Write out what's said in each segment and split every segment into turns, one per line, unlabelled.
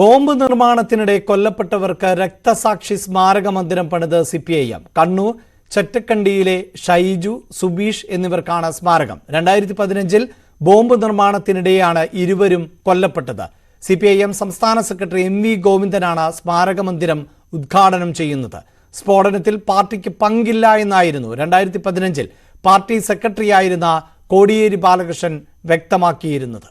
Bomb നിർമ്മാണത്തിനിടെ കൊല്ലപ്പെട്ടവർക്ക് രക്തസാക്ഷി സ്മാരക മന്ദിരം പണിത് C P I M. Kannur ചെറ്റക്കണ്ടിയിലെ Shaiju Subeesh എന്നിവർക്കാണ് സ്മാരകം. രണ്ടായിരത്തി പതിനഞ്ചിൽ ബോംബ് നിർമ്മാണത്തിനിടെയാണ് ഇരുവരും കൊല്ലപ്പെട്ടത്. സി പി ഐ എം സംസ്ഥാന സെക്രട്ടറി എം വി ഗോവിന്ദനാണ് സ്മാരക മന്ദിരം ഉദ്ഘാടനം ചെയ്യുന്നത്. സ്ഫോടനത്തിൽ പാർട്ടിക്ക് പങ്കില്ല എന്നായിരുന്നു രണ്ടായിരത്തി പതിനഞ്ചിൽ പാർട്ടി സെക്രട്ടറിയായിരുന്ന കോടിയേരി ബാലകൃഷ്ണൻ വ്യക്തമാക്കിയിരുന്നത്.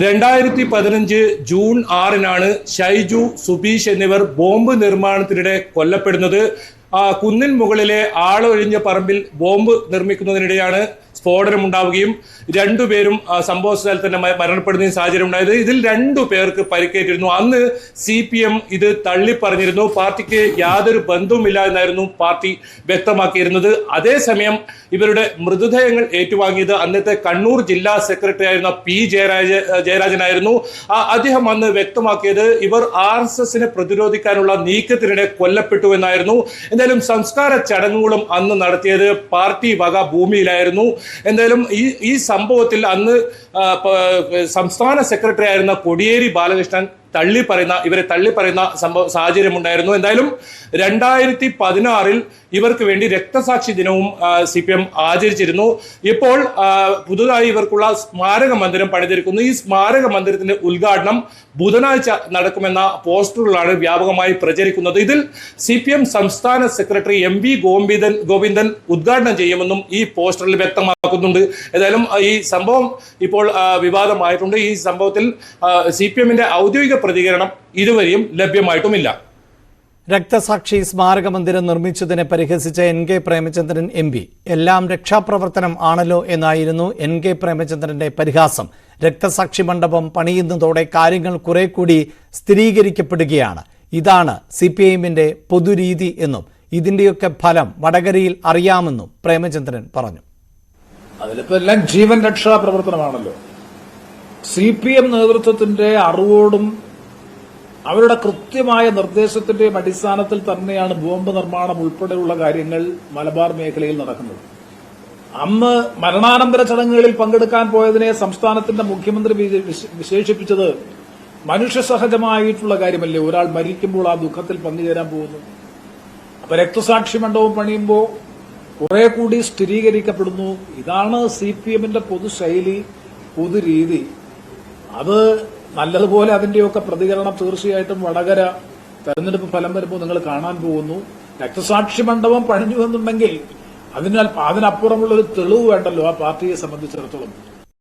രണ്ടായിരത്തി പതിനഞ്ച് ജൂൺ ആറിനാണ് ഷൈജു സുബീഷ് എന്നിവർ ബോംബ് നിർമ്മാണത്തിനിടെ കൊല്ലപ്പെടുന്നത്. കുന്നിൻ മുകളിലെ ആളൊഴിഞ്ഞ പറമ്പിൽ ബോംബ് നിർമ്മിക്കുന്നതിനിടെയാണ് സ്ഫോടനം ഉണ്ടാവുകയും രണ്ടുപേരും പേരും സംഭവ സ്ഥലത്ത് തന്നെ മരണപ്പെടുന്ന സാഹചര്യം ഉണ്ടായത് ഇതിൽ രണ്ടു പേർക്ക് പരിക്കേറ്റിരുന്നു. അന്ന് സി പി എം ഇത് തള്ളിപ്പറഞ്ഞിരുന്നു. പാർട്ടിക്ക് യാതൊരു ബന്ധവുമില്ല എന്നായിരുന്നു പാർട്ടി വ്യക്തമാക്കിയിരുന്നത്. അതേസമയം ഇവരുടെ മൃതദേഹങ്ങൾ ഏറ്റുവാങ്ങിയത് അന്നത്തെ കണ്ണൂർ ജില്ലാ സെക്രട്ടറി ആയിരുന്ന പി ജയരാജ ജയരാജനായിരുന്നു. അദ്ദേഹം അന്ന് വ്യക്തമാക്കിയത് ഇവർ ആർ എസ് എസിനെ പ്രതിരോധിക്കാനുള്ള നീക്കത്തിനിടെ കൊല്ലപ്പെട്ടു എന്നായിരുന്നു. എന്തായാലും സംസ്കാര ചടങ്ങുകളും അന്ന് നടത്തിയത് പാർട്ടി വക ഭൂമിയിലായിരുന്നു. എന്തായാലും ഈ ഈ സംഭവത്തിൽ അന്ന് സംസ്ഥാന സെക്രട്ടറി ആയിരുന്ന കൊടിയേരി ബാലകൃഷ്ണൻ തള്ളി പറയുന്ന ഇവരെ തള്ളി പറയുന്ന സംഭവ സാഹചര്യം ഉണ്ടായിരുന്നു എന്തായാലും രണ്ടായിരത്തി പതിനാറിൽ ഇവർക്ക് വേണ്ടി രക്തസാക്ഷി ദിനവും സി പി എം ആചരിച്ചിരുന്നു. ഇപ്പോൾ പുതുതായി ഇവർക്കുള്ള സ്മാരക മന്ദിരം പണിതിരിക്കുന്നു. ഈ സ്മാരക മന്ദിരത്തിന്റെ ഉദ്ഘാടനം ബുധനാഴ്ച നടക്കുമെന്ന പോസ്റ്ററുകളാണ് വ്യാപകമായി പ്രചരിക്കുന്നത്. ഇതിൽ സി പി എം സംസ്ഥാന secretary M V Govindan Govindan ഉദ്ഘാടനം ചെയ്യുമെന്നും ഈ പോസ്റ്ററിൽ വ്യക്തമാക്കുന്നുണ്ട്. ഏതായാലും ഈ സംഭവം ഇപ്പോൾ വിവാദമായിട്ടുണ്ട്. ഈ സംഭവത്തിൽ സി പി എമ്മിന്റെ ഔദ്യോഗിക പ്രതികരണം ഇതുവരെയും ലഭ്യമായിട്ടുമില്ല.
രക്തസാക്ഷി സ്മാരക മന്ദിരം നിർമ്മിച്ചതിനെ പരിഹസിച്ച N K Premachandran M P. എല്ലാം രക്ഷാപ്രവർത്തനം ആണല്ലോ എന്നായിരുന്നു എൻ കെ പ്രേമചന്ദ്രന്റെ പരിഹാസം. രക്തസാക്ഷി മണ്ഡപം പണിയുന്നതോടെ കാര്യങ്ങൾ കുറെ കൂടി സ്ഥിരീകരിക്കപ്പെടുകയാണ്. ഇതാണ് സി പി ഐഎമ്മിന്റെ പൊതുരീതി എന്നും ഇതിന്റെയൊക്കെ ഫലം വടകരയിൽ അറിയാമെന്നും പ്രേമചന്ദ്രൻ പറഞ്ഞു.
അതിലിപ്പോ എല്ലാം ജീവൻ രക്ഷാപ്രവർത്തനമാണല്ലോ. സി പി എം നേതൃത്വത്തിന്റെ അറിവോടും അവരുടെ കൃത്യമായ നിർദ്ദേശത്തിന്റെയും അടിസ്ഥാനത്തിൽ തന്നെയാണ് ബോംബ് നിർമ്മാണം ഉൾപ്പെടെയുള്ള കാര്യങ്ങൾ മലബാർ മേഖലയിൽ നടക്കുന്നത്. അന്ന് മരണാനന്തര ചടങ്ങുകളിൽ പങ്കെടുക്കാൻ പോയതിനെ സംസ്ഥാനത്തിന്റെ മുഖ്യമന്ത്രി വിശേഷിപ്പിച്ചത് മനുഷ്യ വിശേഷിപ്പിച്ചത് മനുഷ്യസഹജമായിട്ടുള്ള കാര്യമല്ലേ? ഒരാൾ മരിക്കുമ്പോൾ ആ ദുഃഖത്തിൽ പങ്കുചേരാൻ പോകുന്നു. അപ്പൊ രക്തസാക്ഷി മണ്ഡപം പണിയുമ്പോൾ കുറെ കൂടി സ്ഥിരീകരിക്കപ്പെടുന്നു. ഇതാണ് സി പി എമ്മിന്റെ പൊതുശൈലി പൊതുരീതി. അത് നല്ലതുപോലെ അതിന്റെയൊക്കെ പ്രതികരണം തീർച്ചയായിട്ടും വടകര തെരഞ്ഞെടുപ്പ് ഫലം വരുമ്പോൾ നിങ്ങൾ കാണാൻ പോകുന്നു. രക്തസാക്ഷി മണ്ഡപം പണിഞ്ഞു എന്നുണ്ടെങ്കിൽ അതിനാൽ അതിനപ്പുറമുള്ള ഒരു തെളിവ് വേണ്ടല്ലോ ആ പാർട്ടിയെ സംബന്ധിച്ചിടത്തോളം.